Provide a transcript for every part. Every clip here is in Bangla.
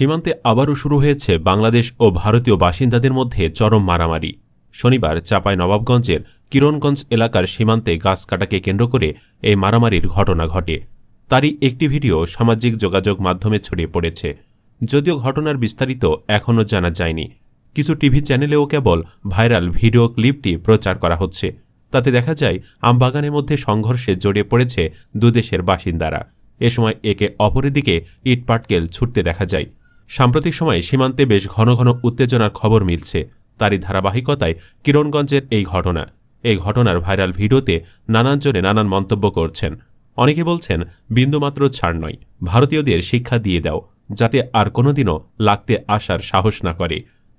সীমান্তে আবারও শুরু হয়েছে বাংলাদেশ ও ভারতীয় বাসিন্দাদের মধ্যে চরম মারামারি। শনিবার চাপাই নবাবগঞ্জের কিরণগঞ্জ এলাকার সীমান্তে গাছ কাটাকে কেন্দ্র করে এই মারামারির ঘটনা ঘটে। তারই একটি ভিডিও সামাজিক যোগাযোগ মাধ্যমে ছড়িয়ে পড়েছে। যদিও ঘটনার বিস্তারিত এখনও জানা যায়নি। কিছু টিভি চ্যানেলেও কেবল ভাইরাল ভিডিও ক্লিপটি প্রচার করা হচ্ছে। তাতে দেখা যায়, আমবাগানের মধ্যে সংঘর্ষে জড়িয়ে পড়েছে দুদেশের বাসিন্দারা। এ সময় একে অপরের দিকে ইটপাটকেল ছুটতে দেখা যায়। সাম্প্রতিক সময়ে সীমান্তে বেশ ঘন ঘন উত্তেজনার খবর মিলছে। তারই ধারাবাহিকতায় কিরণগঞ্জের এই ঘটনা। এই ঘটনার ভাইরাল ভিডিওতে নানানজনে নানান মন্তব্য করছেন। অনেকে বলছেন, বিন্দুমাত্র ছাড় নয়। ভারতীয়দের শিক্ষা দিয়ে দাও, যাতে আর কোনোদিনও লাগতে আসার সাহস না করে।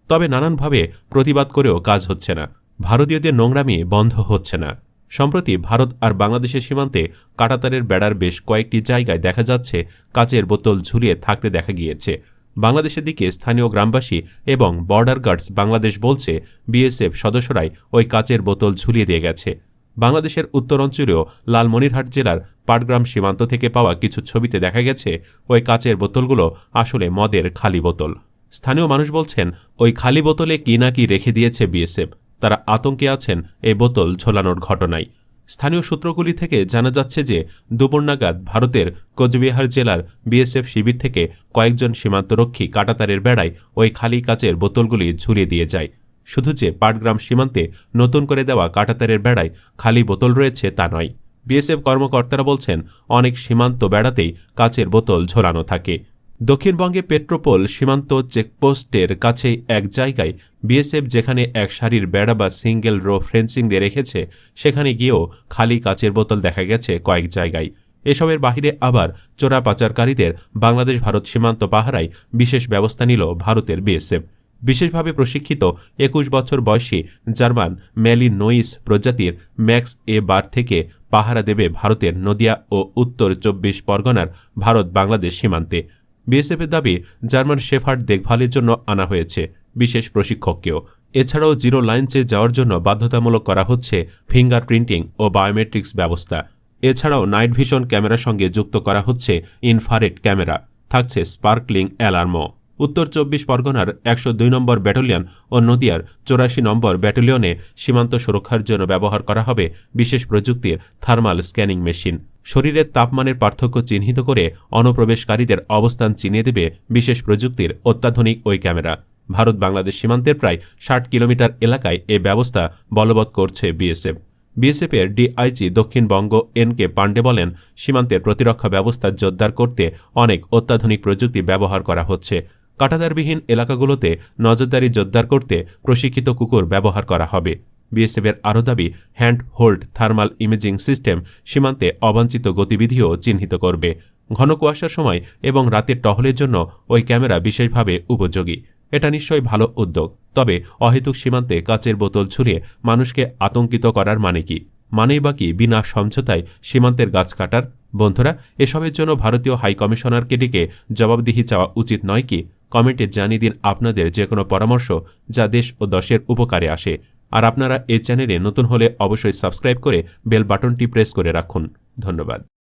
তবে নানানভাবে প্রতিবাদ করেও কাজ হচ্ছে না। ভারতীয়দের নোংরামি বন্ধ হচ্ছে না। সম্প্রতি ভারত আর বাংলাদেশের সীমান্তে কাটাতারের বেড়ার বেশ কয়েকটি জায়গায় দেখা যাচ্ছে, কাচের বোতল ঝুলিয়ে থাকতে দেখা গিয়েছে। বাংলাদেশের দিকে স্থানীয় গ্রামবাসী এবং বর্ডার গার্ডস বাংলাদেশ বলছে, বিএসএফ সদস্যরাই ওই কাচের বোতল ঝুলিয়ে দিয়ে গেছে। বাংলাদেশের উত্তরাঞ্চলীয় লালমনিরহাট জেলার পাটগ্রাম সীমান্ত থেকে পাওয়া কিছু ছবিতে দেখা গেছে, ওই কাচের বোতলগুলো আসলে মদের খালি বোতল। স্থানীয় মানুষ বলছেন, ওই খালি বোতলে কি না কি রেখে দিয়েছে বিএসএফ। তারা আতঙ্কে আছেন এই বোতল ঝোলানোর ঘটনায়। স্থানীয় সূত্রগুলি থেকে জানা যাচ্ছে যে দুপুর নাগাদ ভারতের কোচবিহার জেলার বিএসএফ শিবির থেকে কয়েকজন সীমান্তরক্ষী কাটাতারের বেড়ায় ওই খালি কাচের বোতলগুলি ঝুলিয়ে দিয়ে যায়। শুধু যে পাটগ্রাম সীমান্তে নতুন করে দেওয়া কাটাতারের বেড়ায় খালি বোতল রয়েছে তা নয়। বিএসএফ কর্মকর্তারা বলছেন, অনেক সীমান্ত বেড়াতেই কাচের বোতল ঝোলানো থাকে। দক্ষিণবঙ্গে পেট্রোপোল সীমান্ত চেকপোস্টের কাছেই এক জায়গায় বিএসএফ যেখানে এক সারির বেড়া বা সিঙ্গেল রো ফেন্সিং দিয়ে রেখেছে, সেখানে গিয়েও খালি কাচের বোতল দেখা গেছে কয়েক জায়গায়। এসবের বাহিরে আবার চোরা পাচারকারীদের বাংলাদেশ ভারত সীমান্ত পাহারায় বিশেষ ব্যবস্থা নিল ভারতের বিএসএফ। বিশেষভাবে প্রশিক্ষিত একুশ বছর বয়সী জার্মান ম্যালি নোইস প্রজাতির ম্যাক্স এ বার থেকে পাহারা দেবে ভারতের নদিয়া ও উত্তর চব্বিশ পরগনার ভারত বাংলাদেশ সীমান্তে। বিএসএফের দাবি, জার্মান শেফার্ড দেখভালের জন্য আনা হয়েছে, বিশেষ প্রশিক্ষককেও। এছাড়াও জিরো লাইনচে যাওয়ার জন্য বাধ্যতামূলক করা হচ্ছে ফিঙ্গার প্রিন্টিং ও বায়োমেট্রিক্স ব্যবস্থা। এছাড়াও নাইট ভিশন ক্যামেরার সঙ্গে যুক্ত করা হচ্ছে ইনফারেট ক্যামেরা, থাকছে স্পার্কলিং অ্যালার্মও। উত্তর চব্বিশ পরগনার একশো দুই নম্বর ব্যাটালিয়ন ও নদিয়ার চৌরাশি নম্বর ব্যাটালিয়নে সীমান্ত সুরক্ষার জন্য ব্যবহার করা হবে বিশেষ প্রযুক্তির থার্মাল স্ক্যানিং মেশিন। শরীরের তাপমানের পার্থক্য চিহ্নিত করে অনুপ্রবেশকারীদের অবস্থান চিনিয়ে দেবে বিশেষ প্রযুক্তির অত্যাধুনিক ওই ক্যামেরা। ভারত বাংলাদেশ সীমান্তের প্রায় ষাট কিলোমিটার এলাকায় এ ব্যবস্থা বলবৎ করছে বিএসএফ। বিএসএফের DIG Dakshinbanga N K Pandey বলেন, সীমান্তের প্রতিরক্ষা ব্যবস্থা জোরদার করতে অনেক অত্যাধুনিক প্রযুক্তি ব্যবহার করা হচ্ছে। কাটাদারবিহীন এলাকাগুলোতে নজরদারি জোরদার করতে প্রশিক্ষিত কুকুর ব্যবহার করা হবে। বিএসএফের আরও দাবি hand hold thermal imaging system সীমান্তে অবাঞ্ছিত গতিবিধিও চিহ্নিত করবে। ঘন কুয়াশার সময় এবং রাতের টহলের জন্য ওই ক্যামেরা বিশেষভাবে উপযোগী। এটা নিশ্চয়ই ভালো উদ্যোগ। তবে অহেতুক সীমান্তে কাচের বোতল ছুঁড়ে মানুষকে আতঙ্কিত করার মানে কি? মানেই বাকি বিনা সমঝোতায় সীমান্তের গাছ কাটার? বন্ধুরা, এসবের জন্য ভারতীয় হাইকমিশনারকে ডেকে জবাবদিহি চাওয়া উচিত নয় কি? কমেন্টে জানিয়ে দিন আপনাদের যে কোনো পরামর্শ, যা দেশ ও দশের উপকারে আসে। আর আপনারা এ চ্যানেলে নতুন হলে অবশ্যই সাবস্ক্রাইব করে বেল বাটনটি প্রেস করে রাখুন। ধন্যবাদ।